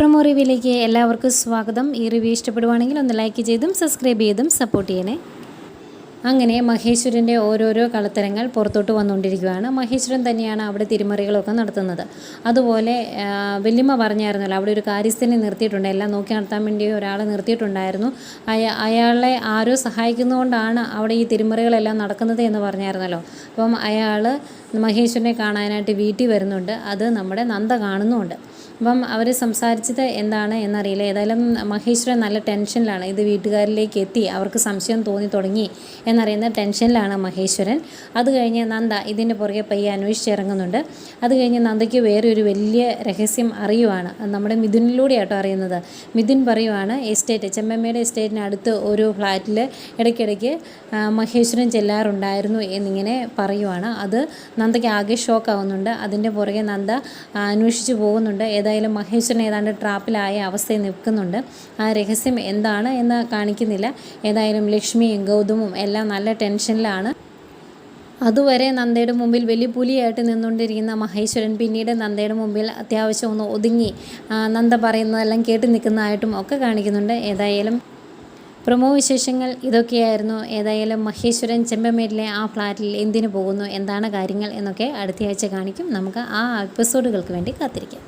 Promo റിവ്യൂയിലേക്ക് എല്ലാവർക്കും സ്വാഗതം. ഈ റിവ്യൂ ഇഷ്ടപ്പെടുവാണെങ്കിൽ ഒന്ന് ലൈക്ക് ചെയ്തും സബ്സ്ക്രൈബ് ചെയ്തും സപ്പോർട്ട് ചെയ്യണേ. അങ്ങനെ മഹേശ്വരന്റെ ഓരോരോ കളത്തരങ്ങൾ പുറത്തോട്ട് വന്നുകൊണ്ടിരിക്കുകയാണ്. മഹേശ്വരൻ തന്നെയാണ് അവിടെ തിരുമറികളൊക്കെ നടത്തുന്നത്. അതുപോലെ വല്യമ്മ പറഞ്ഞായിരുന്നല്ലോ അവിടെ ഒരു കാര്യസ്ഥനെ നിർത്തിയിട്ടുണ്ട്. എല്ലാം നോക്കി നടത്താൻ വേണ്ടി ഒരാളെ നിർത്തിയിട്ടുണ്ടായിരുന്നു. അയ അയാളെ ആരോ സഹായിക്കുന്നതുകൊണ്ടാണ് അവിടെ ഈ തിരുമറികളെല്ലാം നടക്കുന്നത് എന്ന് പറഞ്ഞായിരുന്നല്ലോ. അപ്പം അയാൾ മഹേശ്വരനെ കാണാനായിട്ട് വീട്ടിൽ വരുന്നുണ്ട്. അത് നമ്മുടെ നന്ദ കാണുന്നുമുണ്ട് അപ്പം അവർ സംസാരിച്ചത് എന്താണ് എന്നറിയില്ല. ഏതായാലും മഹേശ്വരൻ നല്ല ടെൻഷനിലാണ്. ഇത് വീട്ടുകാരിലേക്ക് എത്തി. അവർക്ക് സംശയം തോന്നി തുടങ്ങി എന്നറിയുന്ന ടെൻഷനിലാണ് മഹേശ്വരൻ. അത് കഴിഞ്ഞ് നന്ദ ഇതിന്റെ പുറകെ പയ്യെ അന്വേഷിച്ചിറങ്ങുന്നുണ്ട് അത് കഴിഞ്ഞ് നന്ദയ്ക്ക് വേറെ ഒരു വലിയ രഹസ്യം അറിയുവാണ്. നമ്മുടെ മിഥുനിലൂടെ ആട്ടോ അറിയുന്നത്. മിഥുൻ പറയുവാണ് എസ്റ്റേറ്റ് ചെമ്മമ്മയുടെ എസ്റ്റേറ്റിന് അടുത്ത് ഒരു ഫ്ലാറ്റിൽ ഇടയ്ക്കിടയ്ക്ക് മഹേശ്വരൻ ചെല്ലാറുണ്ടായിരുന്നു എന്നിങ്ങനെ പറയുവാണ്. അത് നന്ദയ്ക്ക് ആകെ ഷോക്ക് ആവുന്നുണ്ട് അതിന്റെ പുറകെ നന്ദ അന്വേഷിച്ച് പോകുന്നുണ്ട്. ഏതായാലും മഹേശ്വരൻ ഏതാണ്ട് ട്രാപ്പിലായ അവസ്ഥയിൽ നിൽക്കുന്നുണ്ട്. ആ രഹസ്യം എന്താണ് എന്ന് കാണിക്കുന്നില്ല. ഏതായാലും ലക്ഷ്മിയും ഗൗതമും എല്ലാം നല്ല ടെൻഷനിലാണ്. അതുവരെ നന്ദയുടെ മുമ്പിൽ വലിയ പുലിയായിട്ട് നിന്നുകൊണ്ടിരിക്കുന്ന മഹേശ്വരൻ പിന്നീട് നന്ദയുടെ മുമ്പിൽ അത്യാവശ്യം ഒന്ന് ഒതുങ്ങി നന്ദ പറയുന്നതെല്ലാം കേട്ട് നിൽക്കുന്നതായിട്ടും ഒക്കെ കാണിക്കുന്നുണ്ട്. ഏതായാലും പ്രൊമോ വിശേഷങ്ങൾ ഇതൊക്കെയായിരുന്നു. ഏതായാലും മഹേശ്വരൻ ചെമ്പമേട്ടിലെ ആ ഫ്ലാറ്റിൽ എന്തിനു പോകുന്നു എന്താണ് കാര്യങ്ങൾ എന്നൊക്കെ അടുത്തയാഴ്ച കാണിക്കും. നമുക്ക് ആ എപ്പിസോഡുകൾക്ക് വേണ്ടി കാത്തിരിക്കാം.